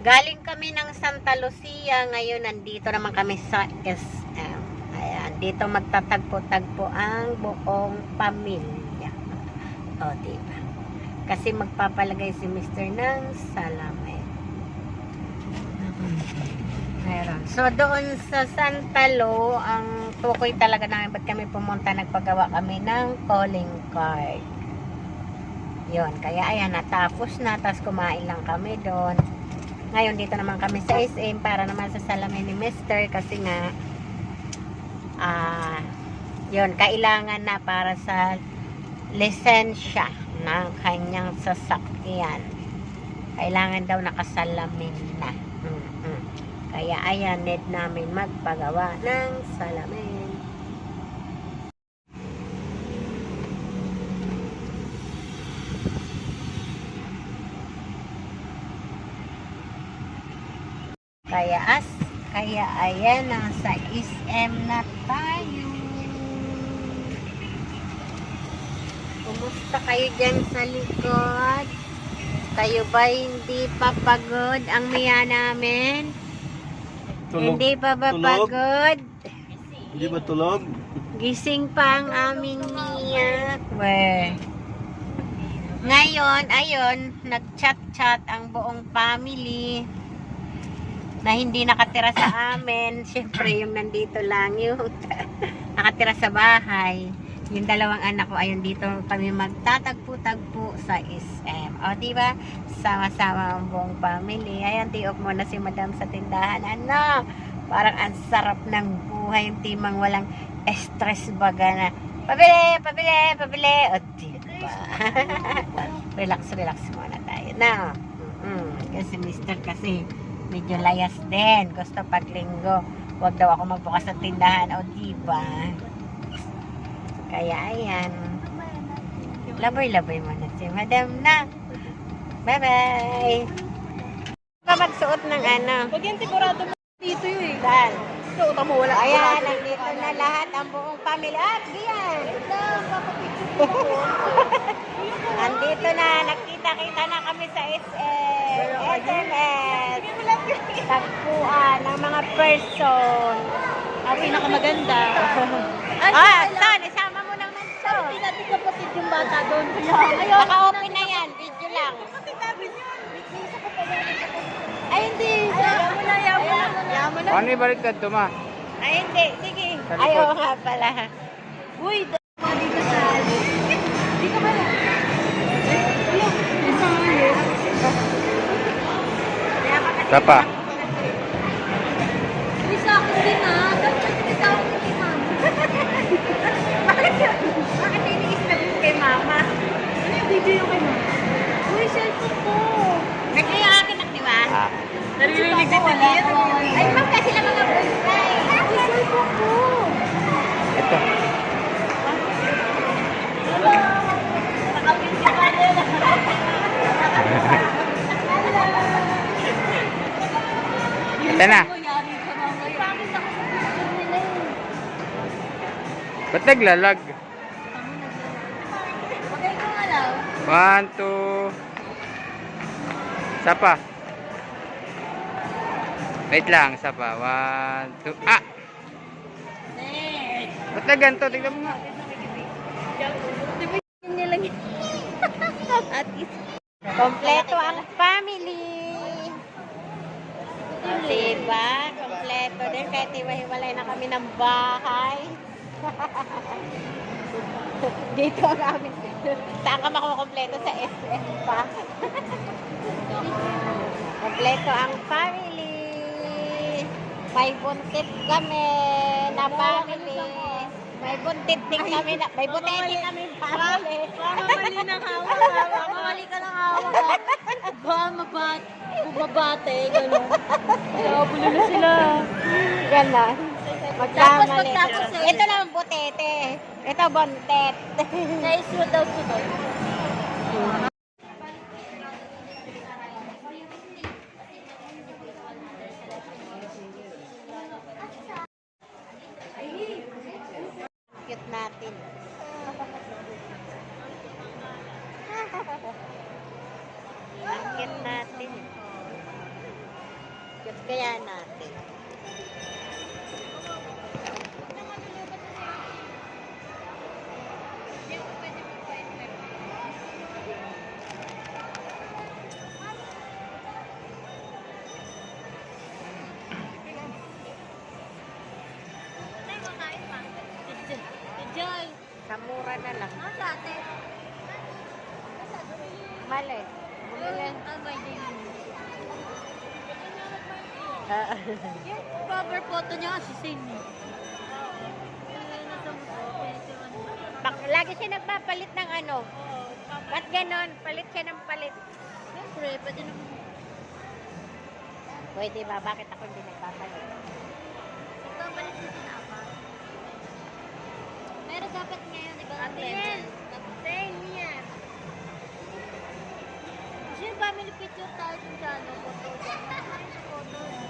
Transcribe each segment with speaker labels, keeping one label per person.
Speaker 1: Galing kami ng Santa Lucia, ngayon nandito naman kami sa SM. Ayan, dito magtatagpo-tagpo ang buong pamilya. O, diba? Kasi magpapalagay si Mr. ng salamin. Meron. So, doon sa Santa Lo, ang tukoy talaga namin, ba't kami pumunta, nagpagawa kami ng calling card. Yun, kaya ayan, natapos na, tapos kumain lang kami doon. Ngayon, dito naman kami sa SM para naman sa salamin ni Mr. kasi nga, ah, yun, kailangan na para sa lisensya ng kanyang sasakyan. Kailangan daw nakasalamin na. Mm-mm. Kaya ayan, need namin magpagawa ng salamin. Kaya as, kaya ayan, nasa SM na tayo. Kumusta kayo dyan sa likod? Kayo ba hindi pa pagod ang miya namin? Hindi pa ba
Speaker 2: tulog?
Speaker 1: pagod?
Speaker 2: Hindi ba tulog?
Speaker 1: Gising pa ang aming miya. We. Ngayon, ayun, nag-chat-chat ang buong family na hindi nakatira sa amin. Siyempre, yung nandito lang yung nakatira sa bahay. Yung dalawang anak ko, ayun dito kami magtatagpo-tagpo sa SM. O, di ba? Sama-sama ang buong family. Ayan, tiok mo na si madam sa tindahan. Ano? Parang ang sarap ng buhay. Yung timang walang stress baga na. Pabili, pabili, pabili. O, di ba? relax, relax muna tayo. Na, mm, kasi mister kasi medyo layas din. Gusto pag linggo, wag daw ako magbukas ng tindahan. O, di ba? Kaya, ayan. Laboy-laboy muna si madam na. Bye-bye. Ka magsuot ng ano.
Speaker 3: Pag yan sigurado mo dito yun eh.
Speaker 1: Saan?
Speaker 3: Ito, tamo wala.
Speaker 1: Ayan, nandito na lahat ang buong pamilya. At diyan. Andito na, nakita-kita na kami sa SM. SMS. Tagpuan ng mga person.
Speaker 3: Ang pinakamaganda. Ay,
Speaker 1: Ah, saan? Isama mo naman to.
Speaker 3: Hindi natin kapatid yung bata doon.
Speaker 1: Naka-open na yan. Video lang.
Speaker 3: Kapatid namin yun. Ay, hindi. Yaman mo na, yaman mo na.
Speaker 4: Ano ibalik ka ma?
Speaker 1: Ay, hindi. Sige. Ayaw nga pala.
Speaker 3: Uy, dito sa... Di ka ba na?
Speaker 4: Isa
Speaker 1: eh.
Speaker 4: Ba't naglalag? One, two. Isa pa. Wait lang, isa pa. One, two. Ah! Ba't na ganito? Tignan mo nga.
Speaker 3: At is...
Speaker 1: Kompleto ang family. O, diba? Kompleto din. Kahit iwa-hiwalay na kami ng bahay. Dito ang amin. Saan ka makukompleto sa SM pa? Kompleto ang family. May buntit kami na family. May buntit din kami na, may buntit din kami family.
Speaker 3: Baka mali ng hawak ha. Baka mali ka ng hawak ha. Bumabate, gano'n. Nakabulo na sila.
Speaker 1: Ganon.
Speaker 3: Tapos
Speaker 1: Magkamali.
Speaker 3: pagtapos eh.
Speaker 1: Ito naman butete. Ito buntet.
Speaker 3: Naisunod daw sunod.
Speaker 1: Cute natin. Ang cute natin. Cute kaya natin.
Speaker 3: Joy.
Speaker 1: Sa mura na lang.
Speaker 3: Nasa ate?
Speaker 1: Mali. Bumili.
Speaker 3: Abay din.
Speaker 1: Ah,
Speaker 3: Yung cover photo niya. Nasa mo.
Speaker 1: bak- lagi siya nagpapalit ng ano. Ba't ganon? Palit siya ng palit.
Speaker 3: Siyempre, pwede naman.
Speaker 1: Pwede ba? Bakit ako hindi nagpapalit?
Speaker 3: Ito, balik sa sinapa. Pero dapat ngayon, di ba? Ate yan. Same yan. Kasi family picture tayo dun sa ano, photo photo.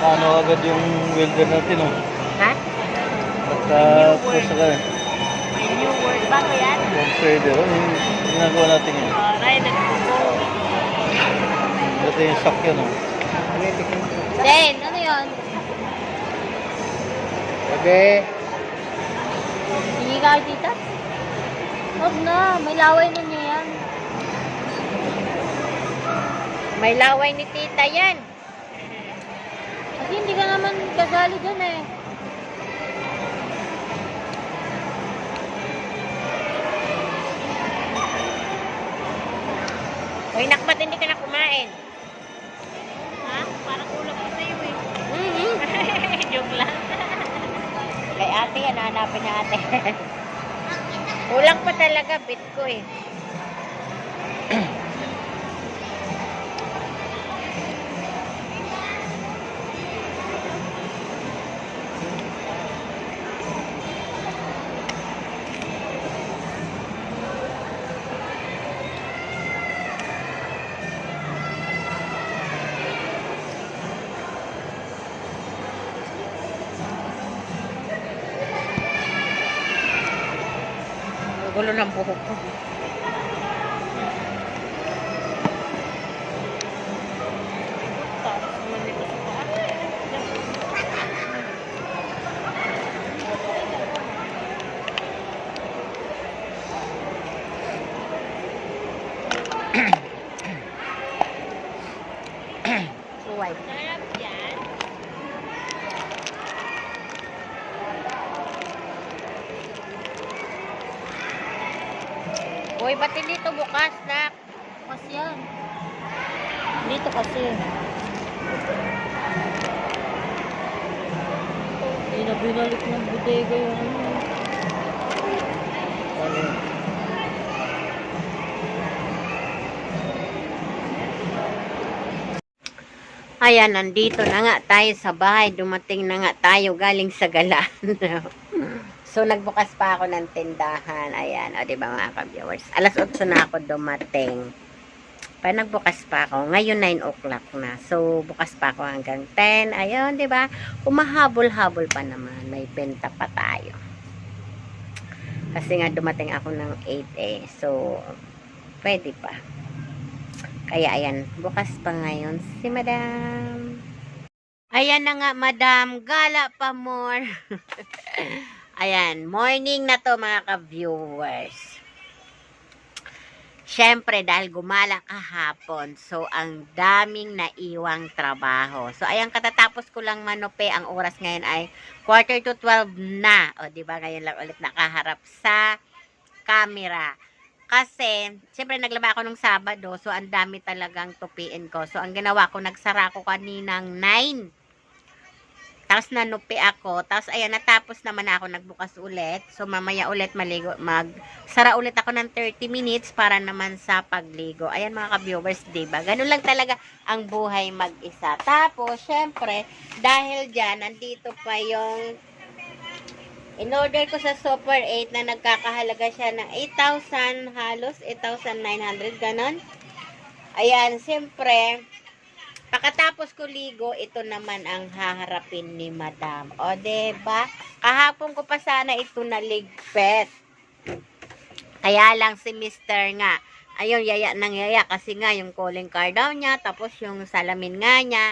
Speaker 2: Ano agad yung welder natin, oh.
Speaker 1: Ha?
Speaker 2: Pagka-push ka,
Speaker 1: May new word ba ko yan?
Speaker 2: yung trader, oh, yung ginagawa natin yun.
Speaker 1: Aray, nagpupo.
Speaker 2: Ito yung sakyan, oh.
Speaker 3: Den, ano yun?
Speaker 4: Sabi.
Speaker 3: Hindi ka dito? Huwag na, may laway na niya yan.
Speaker 1: May laway ni tita yan.
Speaker 3: Kasi hindi ka naman kasali dyan eh.
Speaker 1: Uy, nakbat hindi ka na kumain.
Speaker 3: Ha? Parang kulang pa sa'yo eh.
Speaker 1: Mm-hmm.
Speaker 3: Joke lang.
Speaker 1: Kay ate yan, hanapin niya ate. Kulang pa talaga, bit ko eh. Gulo ng buhok ko. Suway. Hindi ito bukas na?
Speaker 3: Kasi yan. Dito kasi. Hindi na binalik ng bodega yung ano.
Speaker 1: Ayan, nandito na nga tayo sa bahay. Dumating na nga tayo galing sa galaan. so, nagbukas pa ako ng tindahan. Ayan, o diba mga ka-viewers? Alas 8 na ako dumating. Pa nagbukas pa ako. Ngayon 9 o'clock na. So, bukas pa ako hanggang 10. Ayun, di ba? Umahabol-habol pa naman. May benta pa tayo. Kasi nga dumating ako ng 8 eh. So, pwede pa. Kaya ayan, bukas pa ngayon si Madam. Ayan na nga, Madam. Gala pa more. ayan, morning na to mga ka-viewers. Siyempre, dahil gumala kahapon, so ang daming naiwang trabaho. So, ayan, katatapos ko lang manupe, ang oras ngayon ay quarter to 12 na. O, di ba ngayon lang ulit nakaharap sa camera. Kasi, siyempre naglaba ako nung Sabado, so ang dami talagang tupiin ko. So, ang ginawa ko, nagsara ko kaninang 9. Tapos nanupi ako. Tapos, ayan, natapos naman ako, nagbukas ulit. So, mamaya ulit maligo, mag, sara ulit ako ng 30 minutes para naman sa pagligo. Ayan, mga ka-viewers, diba? Ganun lang talaga ang buhay mag-isa. Tapos, syempre, dahil dyan, nandito pa yung In-order ko sa Super 8 na nagkakahalaga siya ng 8,000 halos, 8,900, ganon. Ayan, siyempre, pagkatapos ko ligo, ito naman ang haharapin ni Madam. O, 'di ba? Kahapon ko pa sana ito naligpet. Kaya lang si Mr. nga, ayun, yaya nang yaya kasi nga yung calling card daw niya, tapos yung salamin nga niya,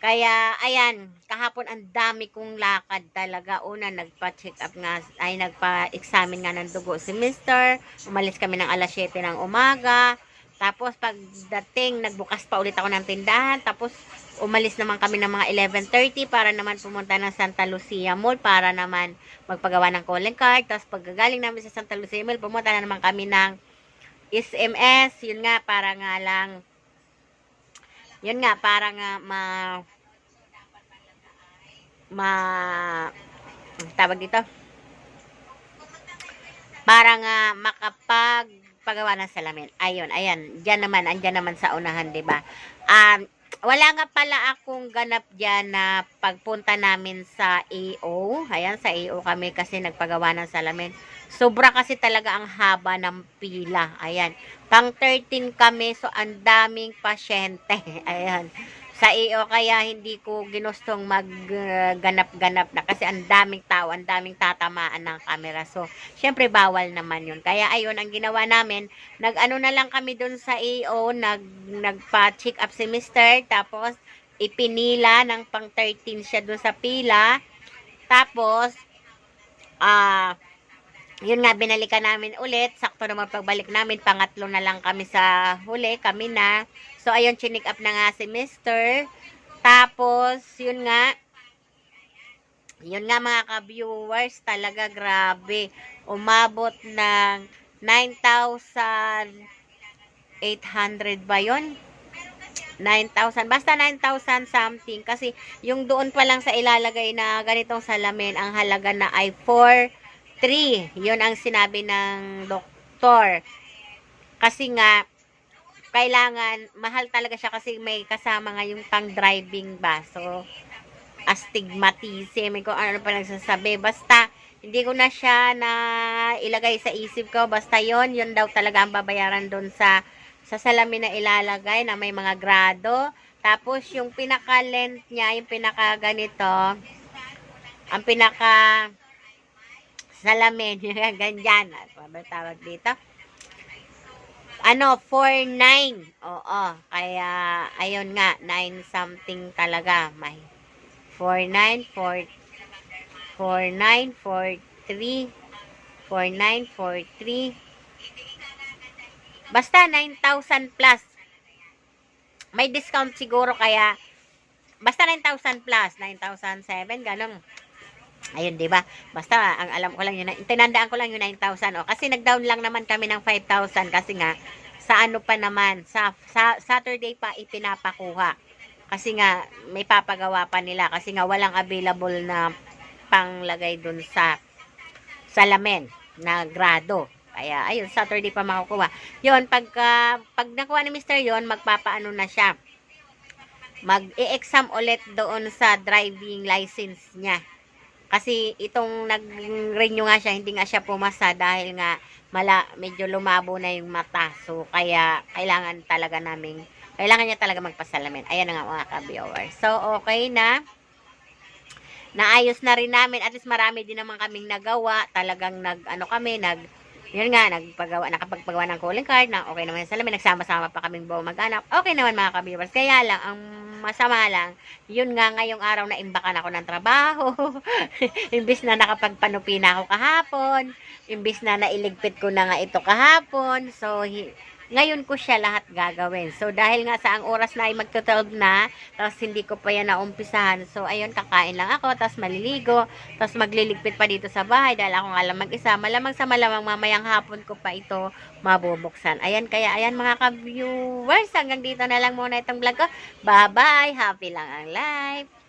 Speaker 1: kaya, ayan, kahapon ang dami kong lakad talaga. Una, nagpa-check up nga, ay nagpa-examine nga ng dugo si Mister. Umalis kami ng alas 7 ng umaga. Tapos, pagdating, nagbukas pa ulit ako ng tindahan. Tapos, umalis naman kami ng mga 11.30 para naman pumunta ng Santa Lucia Mall para naman magpagawa ng calling card. Tapos, pagkagaling namin sa Santa Lucia Mall, pumunta na naman kami ng SMS. Yun nga, para nga lang yun nga, para nga ma ma tawag dito para nga makapag pagawa ng salamin. Ayun, ayan. Diyan naman, andyan naman sa unahan, 'di ba? Um, wala nga pala akong ganap diyan na pagpunta namin sa AO. Ayan, sa AO kami kasi nagpagawa ng salamin. Sobra kasi talaga ang haba ng pila. Ayan. Pang 13 kami, so ang daming pasyente. Ayan. Sa iyo kaya hindi ko ginustong magganap-ganap na kasi ang daming tao, ang daming tatamaan ng camera. So, syempre bawal naman yun. Kaya ayun, ang ginawa namin, nag-ano na lang kami dun sa EO, nag, nagpa-check up si Mister, tapos ipinila ng pang 13 siya dun sa pila. Tapos, ah, yun nga, binalikan namin ulit. Sakto naman pagbalik namin, pangatlo na lang kami sa huli, kami na. So, ayun, chinik up na nga si Mister. Tapos, yun nga, yun nga mga ka-viewers, talaga grabe. Umabot ng 9,800 ba yun? 9,000. Basta 9,000 something. Kasi yung doon pa lang sa ilalagay na ganitong salamin, ang halaga na ay 4,3. Yun ang sinabi ng doktor. Kasi nga, kailangan, mahal talaga siya kasi may kasama nga yung pang driving ba. So, astigmatism, kung ano pa nagsasabi. Basta, hindi ko na siya na ilagay sa isip ko. Basta yon yun daw talaga ang babayaran doon sa sa salamin na ilalagay na may mga grado. Tapos, yung pinaka-length niya, yung pinaka-ganito, ang pinaka salamin, ganyan. Ano ba tawag dito? Ano, 4.9. Oo, kaya, ayun nga, 9 something talaga. May 4.9, 4, 4.9, 4.3, 4.9, 4.3, Basta 9,000 plus. May discount siguro kaya basta 9,000 plus, 9,007 ganun. Ayun, 'di ba? Basta ang alam ko lang yun, tinandaan ko lang yung 9,000 oh. Kasi nag-down lang naman kami ng 5,000 kasi nga sa ano pa naman, sa, sa Saturday pa ipinapakuha. Kasi nga may papagawa pa nila kasi nga walang available na panglagay dun sa salamin na grado. Kaya, ayun, Saturday pa makukuha. Yun, pagka, pag nakuha ni Mr. yon magpapaano na siya. Mag-e-exam ulit doon sa driving license niya. Kasi itong nag-renew nga siya, hindi nga siya pumasa dahil nga mala, medyo lumabo na yung mata. So, kaya kailangan talaga namin, kailangan niya talaga magpasalamin. Ayan na nga mga ka-viewers. So, okay na. Naayos na rin namin. At least marami din naman kaming nagawa. Talagang nag, ano kami, nag, yun nga, nagpagawa, nakapagpagawa ng calling card na okay naman yung salamin, nagsama-sama pa kaming buong mag-anak. Okay naman mga ka-viewers. Kaya lang, ang masama lang, yun nga ngayong araw na imbakan ako ng trabaho. imbis na nakapagpanupi na ako kahapon. Imbis na nailigpit ko na nga ito kahapon. So, ngayon ko siya lahat gagawin. So, dahil nga sa ang oras na ay magto-12 na, tapos hindi ko pa yan naumpisahan. So, ayun, kakain lang ako, tapos maliligo, tapos magliligpit pa dito sa bahay dahil ako nga lang mag-isa. Malamang sa malamang mamayang hapon ko pa ito mabubuksan. Ayan, kaya ayan mga ka-viewers, hanggang dito na lang muna itong vlog ko. Bye-bye! Happy lang ang life!